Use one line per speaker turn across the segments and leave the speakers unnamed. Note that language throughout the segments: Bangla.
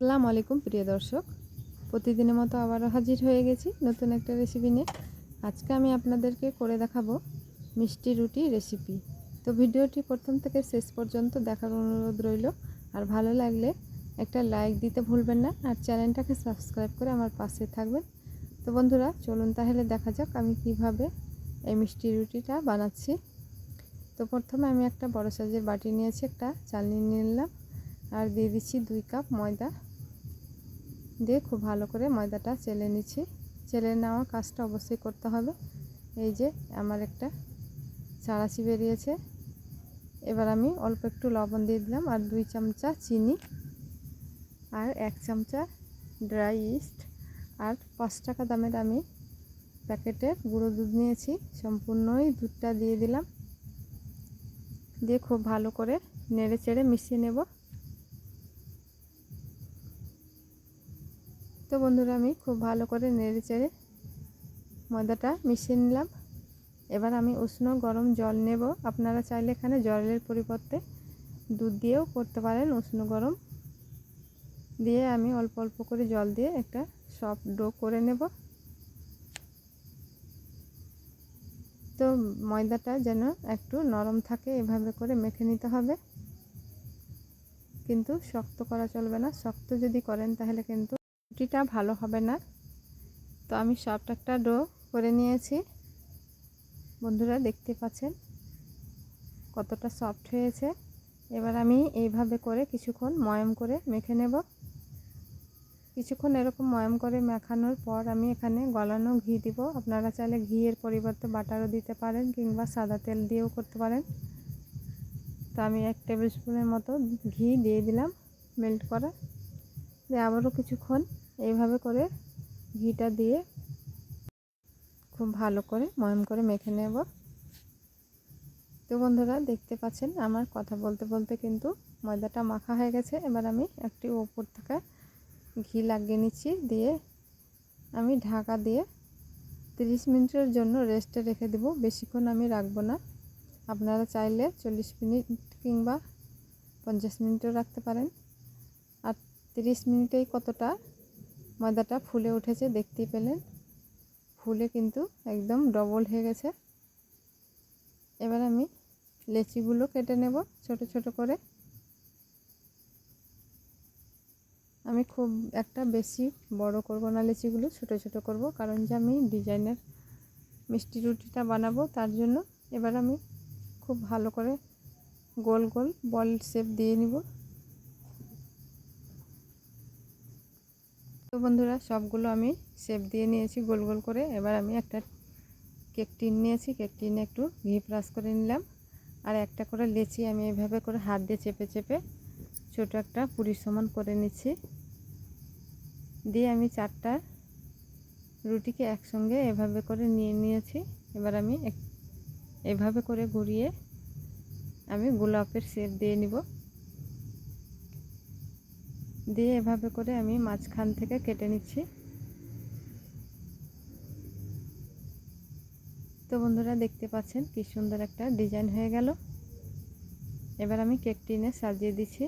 আসসালামু আলাইকুম, প্রিয় দর্শক। প্রতিদিনের মতো আবারও হাজির হয়ে গেছি নতুন একটা রেসিপি নিয়ে। আজকে আমি আপনাদেরকে করে দেখাবো মিষ্টি রুটি রেসিপি তো ভিডিওটি প্রথম থেকে শেষ পর্যন্ত দেখার অনুরোধ রইল। আর ভালো লাগলে একটা লাইক দিতে ভুলবেন না। আর চ্যানেলটাকে সাবস্ক্রাইব করে আমার পাশে থাকবেন। তো বন্ধুরা, চলুন তাহলে দেখা যাক আমি কীভাবে এই মিষ্টি রুটিটা বানাচ্ছি। তো প্রথমে আমি একটা বড় সাইজের বাটি নিয়েছি, একটা চালনি নিয়ে নিলাম। আর দিয়ে দিচ্ছি দুই কাপ ময়দা। দিয়ে খুব ভালো করে ময়দাটা চেলে নিচ্ছি। চেলে নেওয়া কাজটা অবশ্যই করতে হবে। এই যে আমার একটা চাড়াচি বেরিয়েছে। এবার আমি অল্প একটু লবণ দিয়ে দিলাম আর দুই চামচা চিনি আর এক চামচা ড্রাই ইস্ট আর পাঁচ টাকা দামের আমি প্যাকেটের গুঁড়ো দুধ নিয়েছি। সম্পূর্ণই দুধটা দিয়ে দিলাম। দিয়ে খুব ভালো করে নেড়ে চেড়ে মিশিয়ে নেব। তো বন্ধুরা, আমি খুব ভালো করে নেড়ে চেড়ে ময়দাটা মিশিয়ে নিলাম। এবার আমি উষ্ণ গরম জল নেব। আপনারা চাইলে এখানে জলের পরিবর্তে দুধ দিয়েও করতে পারেন উষ্ণ গরম। দিয়ে আমি অল্প অল্প করে জল দিয়ে একটা সফট ডো করে নেব। তো ময়দাটা যেন একটু নরম থাকে, এভাবে করে মেখে নিতে হবে। কিন্তু শক্ত করা চলবে না। শক্ত যদি করেন তাহলে কিন্তু রুটিটা ভালো হবে না। তো আমি সফট একটা ডো করে নিয়েছি। বন্ধুরা দেখতে পাচ্ছেন কতটা সফট হয়েছে। এবার আমি এইভাবে করে কিছুক্ষণ ময়ম করে মেখে নেব। কিছুক্ষণ এরকম ময়ম করে মেখানোর পর আমি এখানে গলানো ঘি দিব। আপনারা চাইলে ঘিয়ের পরিবর্তে বাটারও দিতে পারেন কিংবা সাদা তেল দিয়েও করতে পারেন। তো আমি এক টেবিল স্পুনের মতো ঘি দিয়ে দিলাম মেল্ট করা। দিয়ে আবারও কিছুক্ষণ এইভাবে করে ঘিটা দিয়ে খুব ভালো করে ময়ম করে মেখে নেব। তো বন্ধুরা, দেখতে পাচ্ছেন আমার কথা বলতে বলতে কিন্তু ময়দাটা মাখা হয়ে গেছে। এবার আমি একটি ওপর থেকে ঘি লাগিয়ে নিচ্ছি দিয়ে আমি ঢাকা দিয়ে 30 মিনিটের জন্য রেস্টে রেখে দেব। বেশিক্ষণ আমি রাখব না। আপনারা চাইলে চল্লিশ মিনিট কিংবা পঞ্চাশ মিনিটও রাখতে পারেন। আর 30 মিনিটেই কতটা ময়দাটা ফুলে উঠেছে, দেখতেই পেলেন। ফুলে কিন্তু একদম ডবল হয়ে গেছে। এবার আমি লেচিগুলো কেটে নেব ছোট ছোট করে। আমি খুব একটা বেশি বড় করব না লেচিগুলো, ছোট ছোট করব, কারণ যে আমি ডিজাইনের মিষ্টি রুটিটা বানাবো তার জন্য। এবার আমি খুব ভালো করে গোল গোল বল শেপ দিয়ে নিব। তো বন্ধুরা, সবগুলো আমি শেপ দিয়ে নিয়েছি গোল গোল করে। এবার আমি একটা কেক টিন নিয়েছি। কেক টিনে একটু ঘি প্লাস করে নিলাম। আর একটা করে লেচি আমি এভাবে করে হাত দিয়ে চেপে চেপে ছোট একটা পুরীর সমান করে নিচ্ছি। দিয়ে আমি চারটা রুটিকে একসঙ্গে এভাবে করে নিয়ে নিয়েছি। এবার আমি এভাবে করে ঘুরিয়ে আমি গোলাপের শেপ দিয়ে নিব। দিয়ে এভাবে করে আমি মাঝখান থেকে কেটে নিচ্ছি। তো বন্ধুরা দেখতে পাচ্ছেন কি সুন্দর একটা ডিজাইন হয়ে গেল। এবার আমি কেক টিনে সাজিয়ে দিচ্ছি।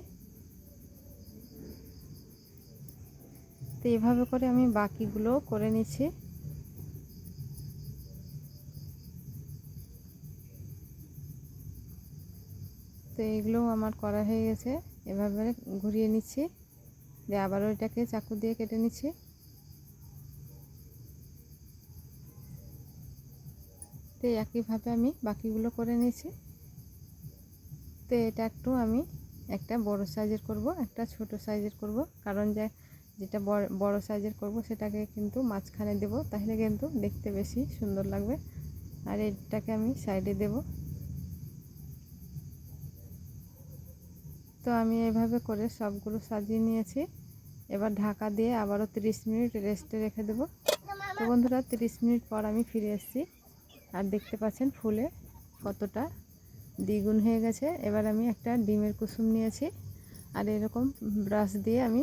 তো এভাবে করে আমি বাকিগুলো করে নিচ্ছি। তো এগুলো আমার করা হয়ে গেছে। এভাবে ঘুরিয়ে নিচ্ছি। দিয়ে আবারও এটাকে চাকু দিয়ে কেটে নিচ্ছি। তো একইভাবে আমি বাকিগুলো করে নিয়েছি। তো এটা একটু আমি একটা বড় সাইজের করব, একটা ছোট সাইজের করব। কারণ যে যেটা বড় সাইজের করব সেটাকে কিন্তু মাঝখানে দেব, তাহলে কিন্তু দেখতে বেশি সুন্দর লাগবে। আর এটাকে আমি সাইডে দেব। তো আমি এভাবে করে সবগুলো সাজিয়ে নিয়েছি। এবার ঢাকা দিয়ে আবারও 30 মিনিট রেস্টে রেখে দেব। তো বন্ধুরা 30 মিনিট পর আমি ফিরে এসেছি। আর দেখতে পাচ্ছেন ফুলে কতটা দ্বিগুণ হয়ে গেছে। এবার আমি একটা ডিমের কুসুম নিয়েছি। আর এরকম ব্রাশ দিয়ে আমি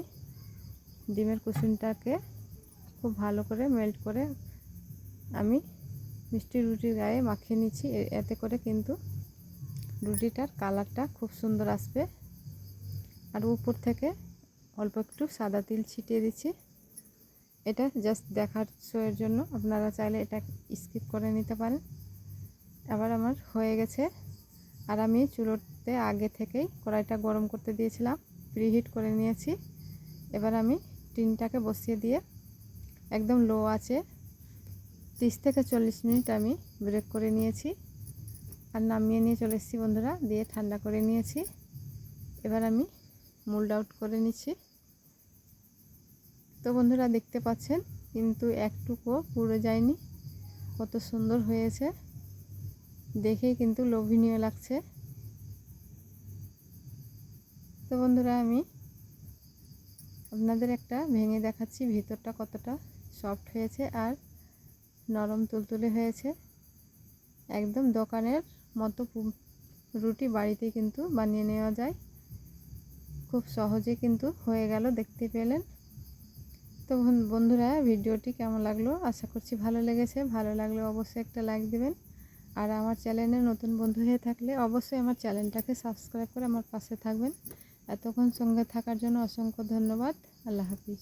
ডিমের কুসুমটাকে খুব ভালো করে মেল্ট করে আমি মিষ্টি রুটির গায়ে মাখিয়ে নিচ্ছি। এতে করে কিন্তু রুটিটার কালারটা খুব সুন্দর আসবে। আর উপর থেকে অল্প একটু সাদা তিল ছিটিয়ে দিচ্ছি। এটা জাস্ট দেখার শোয়ের জন্য আপনারা চাইলে এটা স্কিপ করে নিতে পারেন। আবার আমার হয়ে গেছে। আর আমি চুলোতে আগে থেকেই কড়াইটা গরম করতে দিয়েছিলাম প্রিহিট করে নিয়েছি। এবার আমি টিনটাকে বসিয়ে দিয়ে একদম লো আছে তিরিশ থেকে চল্লিশ মিনিট আমি ব্রেক করে নিয়েছি। আর নামিয়ে নিয়ে চলে এসেছি বন্ধুরা, দিয়ে ঠান্ডা করে নিয়েছি। এবার আমি মোল্ড আউট করে নিচ্ছি। তো বন্ধুরা দেখতে পাচ্ছেন, কিন্তু একটুকুও পুড়ে যায়নি। কত সুন্দর হয়েছে। দেখেই কিন্তু লোভনীয় লাগছে। তো বন্ধুরা আমি আপনাদের একটা ভেঙে দেখাচ্ছি, ভিতরটা কতটা সফট হয়েছে আর নরম তুলতুলে হয়েছে। একদম দোকানের মতো রুটি বাড়িতে কিন্তু বানিয়ে নেওয়া যায়। খুব সহজে কিন্তু হয়ে গেল, দেখতে পেলেন। তো বন্ধুরা, ভিডিওটি কেমন লাগল? আশা করছি ভালো লেগেছে। ভালো লাগলে অবশ্যই একটা লাইক দেবেন। আর আমার চ্যানেলে নতুন বন্ধু হয়ে থাকলে অবশ্যই আমার চ্যানেলটাকে সাবস্ক্রাইব করে আমার পাশে থাকবেন। এতক্ষণ সঙ্গে থাকার জন্য অসংখ্য ধন্যবাদ। আল্লাহ হাফিজ।